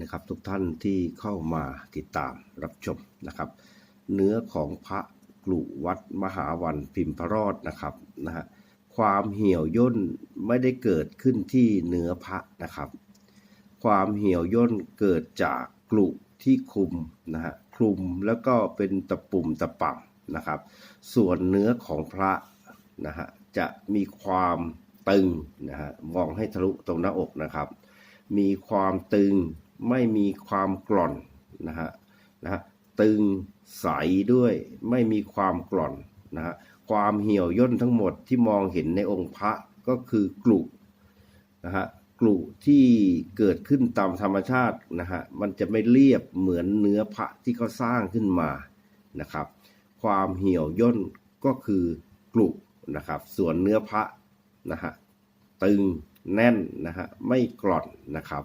นะครับทุกท่านที่เข้ามาติดตามรับชมนะครับ เนื้อของพระกลุวัดมหาวันพิมพรอดนะครับนะฮะความเหี่ยวย่นไม่ได้เกิดขึ้นที่เนื้อพระนะครับ ความเหี่ยวย่นเกิดจากกลุที่คลุมนะฮะคลุมแล้วก็เป็นตะปุ่มตะป่ำนะครับ ส่วนเนื้อของพระนะฮะจะมีความตึงนะฮะมองให้ทะลุตรงหน้าอกนะครับ มีความตึง ไม่มีความกร่อนนะฮะนะฮะตึงใสด้วยไม่มีความกร่อนนะฮะความเหี่ยวย่นทั้งหมดที่มองเห็นในองค์พระก็คือกลุนะฮะกลุที่เกิดขึ้นตามธรรมชาตินะฮะมันจะไม่เรียบเหมือนเนื้อพระที่เขาสร้างขึ้นมานะครับ ความเหี่ยวย่นก็คือกลุนะครับ ส่วนเนื้อพระนะฮะตึงแน่นนะฮะไม่กร่อนนะครับ